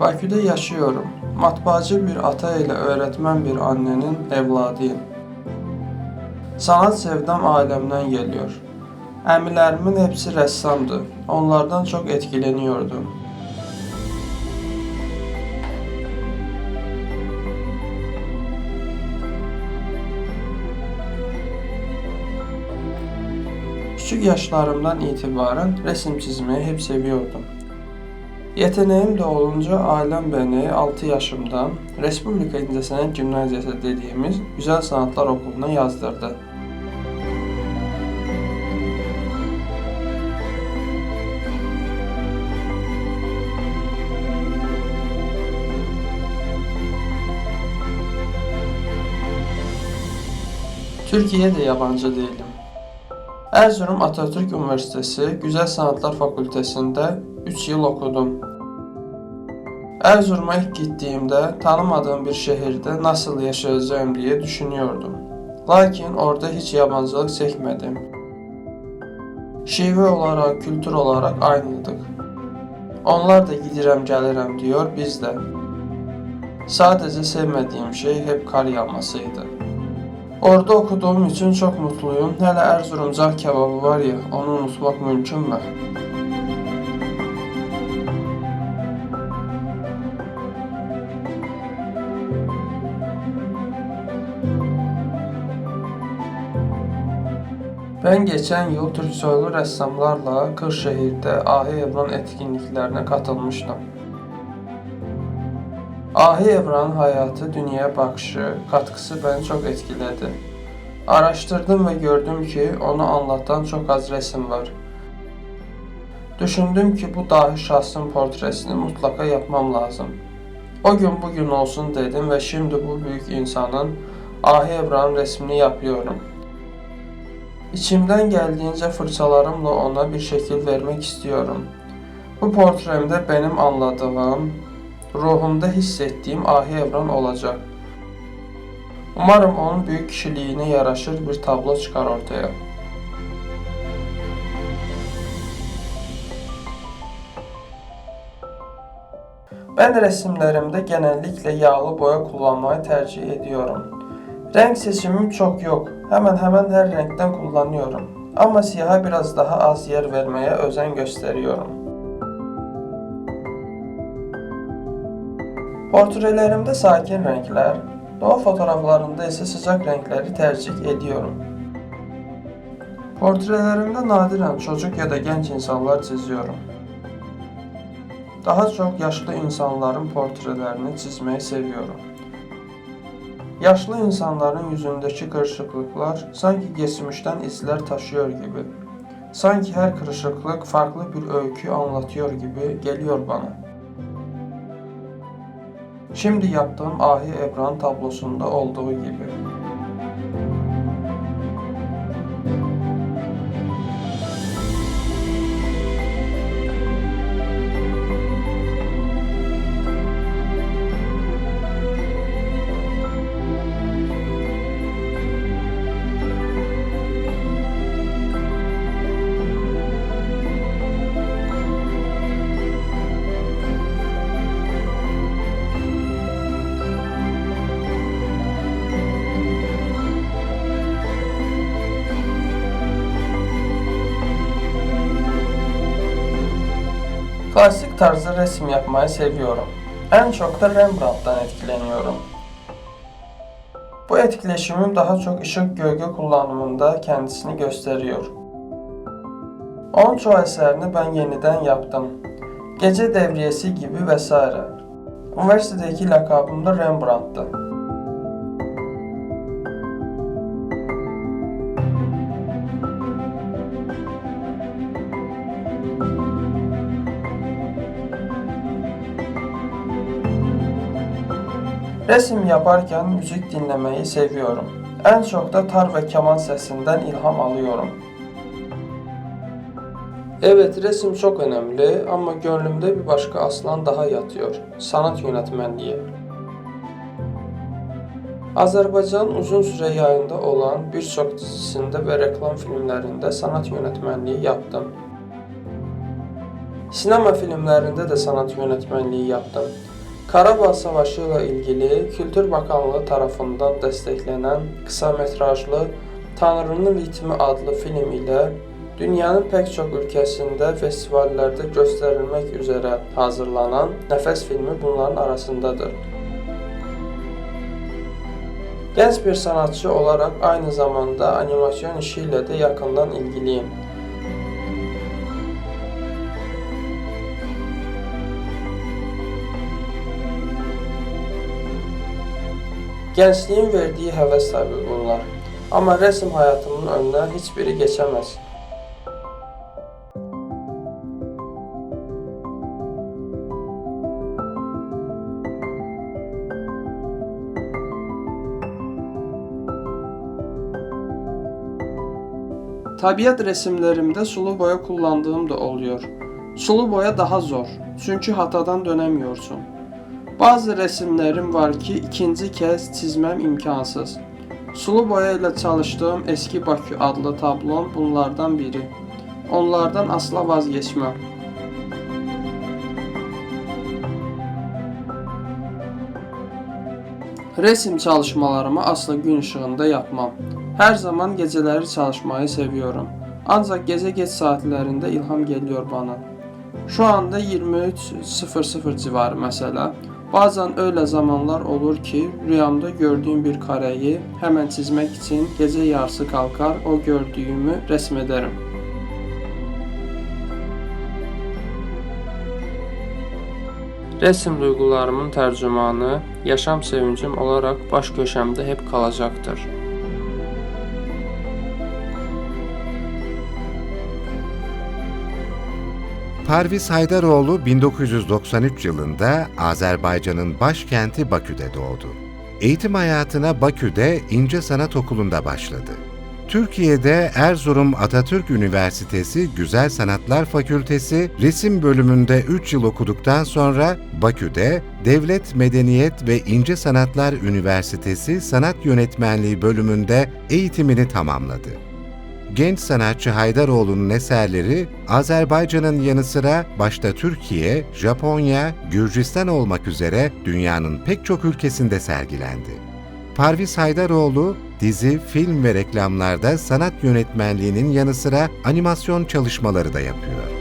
Bakü'de yaşıyorum. Matbaacı bir ata ile öğretmen bir annenin evladıyım. Sanat sevdam ailemden geliyor. Əmilərimin hepsi rəssamdı. Onlardan çok etkileniyordum. Küçük yaşlarımdan itibaren resim çizmeyi hep seviyordum. Yeteneğim de olunca ailem beni 6 yaşımdan Respublika İncəsənət Gimnaziyası dediğimiz Güzel Sanatlar Okuluna yazdırdı. Türkiye'de yabancı değilim. Erzurum Atatürk Üniversitesi Güzel Sanatlar Fakültesinde 3 yıl okudum. Erzurum'a ilk gittiğimde tanımadığım bir şehirde nasıl yaşayacağım diye düşünüyordum. Lakin orada hiç yabancılık çekmedim. Şive olarak, kültür olarak aynıydık. Onlar da gidirəm gəlirəm diyor, biz de. Sadece sevmediğim şey hep kar yağmasıydı. Orada okuduğum için çok mutluyum. Hele Erzurum car kebabı var ya, onu unutmak mümkün mü? Ben geçen yıl Türk soylu ressamlarla Kırşehir'de Ahi Evran etkinliklerine katılmıştım. Ahi Evran'ın hayatı, dünyaya bakışı, katkısı beni çok etkiledi. Araştırdım ve gördüm ki onu anlatan çok az resim var. Düşündüm ki bu dahi şahsın portresini mutlaka yapmam lazım. O gün bugün olsun dedim ve şimdi bu büyük insanın Ahi Evran'ın resmini yapıyorum. İçimden geldiğince fırçalarımla ona bir şekil vermek istiyorum. Bu portremde benim anladığım, ruhumda hissettiğim Ahi Evran olacak. Umarım onun büyük kişiliğine yaraşır bir tablo çıkar ortaya. Ben resimlerimde genellikle yağlı boya kullanmayı tercih ediyorum. Renk seçimim çok yok. Hemen hemen her renkten kullanıyorum. Ama siyaha biraz daha az yer vermeye özen gösteriyorum. Portrelerimde sakin renkler, doğa fotoğraflarında ise sıcak renkleri tercih ediyorum. Portrelerimde nadiren çocuk ya da genç insanlar çiziyorum. Daha çok yaşlı insanların portrelerini çizmeyi seviyorum. Yaşlı insanların yüzündeki kırışıklıklar sanki geçmişten izler taşıyor gibi. Sanki her kırışıklık farklı bir öykü anlatıyor gibi geliyor bana. Şimdi yaptığım Ahi Ebran tablosunda olduğu gibi. Klasik tarzda resim yapmayı seviyorum. En çok da Rembrandt'tan etkileniyorum. Bu etkileşimim daha çok ışık gölge kullanımında kendisini gösteriyor. Onun çoğu eserini ben yeniden yaptım. Gece Devriyesi gibi vesaire. Üniversitedeki lakabım da Rembrandt'tı. Resim yaparken müzik dinlemeyi seviyorum. En çok da tar ve keman sesinden ilham alıyorum. Evet resim çok önemli ama gönlümde bir başka aslan daha yatıyor. Sanat yönetmenliği. Azerbaycan uzun süre yayında olan birçok dizisinde ve reklam filmlerinde sanat yönetmenliği yaptım. Sinema filmlərində də sanat yönetmenliği yaptım. Qarabağ Savaşı ilə ilgili Kültür Bakanlığı tərəfindən dəstəklənən qısa metrajlı Tanrının Ritmi adlı film ilə dünyanın pek çox ölkəsində festivallərdə göstərilmək üzrə hazırlanan Nəfəs filmi bunların arasındadır. Gənc bir sanatçı olaraq aynı zamanda animasyon işi ilə də yaxından ilgiliyim. Gəncliyin verdiyi həvəs tabii bunlar. Amma rəsm həyatımın önünə heç biri keçəməz. Tabiat resimlerimde sulu boya kullandığım da oluyor. Sulu boya daha zor. Çünkü hatadan dönemiyorsun. Bazı resimlerim var ki ikinci kez çizmem imkansız. Sulu boya ile çalıştığım Eski Bakü adlı tablom bunlardan biri. Onlardan asla vazgeçmem. Resim çalışmalarımı asla gün ışığında yapmam. Her zaman geceleri çalışmayı seviyorum. Ancak gece geç saatlerinde ilham geliyor bana. Şu anda 23.00 civarı mesela. Bazen öyle zamanlar olur ki rüyamda gördüğüm bir kareyi hemen çizmek için gece yarısı kalkar o gördüğümü resmederim. Resim duygularımın tercümanı, yaşam sevincim olarak baş köşemde hep kalacaktır. Parviz Haydaroğlu 1993 yılında Azerbaycan'ın başkenti Bakü'de doğdu. Eğitim hayatına Bakü'de İnce Sanat Okulu'nda başladı. Türkiye'de Erzurum Atatürk Üniversitesi Güzel Sanatlar Fakültesi resim bölümünde 3 yıl okuduktan sonra Bakü'de Devlet Medeniyet ve İnce Sanatlar Üniversitesi Sanat Yönetmenliği bölümünde eğitimini tamamladı. Genç sanatçı Haydaroğlu'nun eserleri Azerbaycan'ın yanı sıra başta Türkiye, Japonya, Gürcistan olmak üzere dünyanın pek çok ülkesinde sergilendi. Parviz Haydaroğlu dizi, film ve reklamlarda sanat yönetmenliğinin yanı sıra animasyon çalışmaları da yapıyor.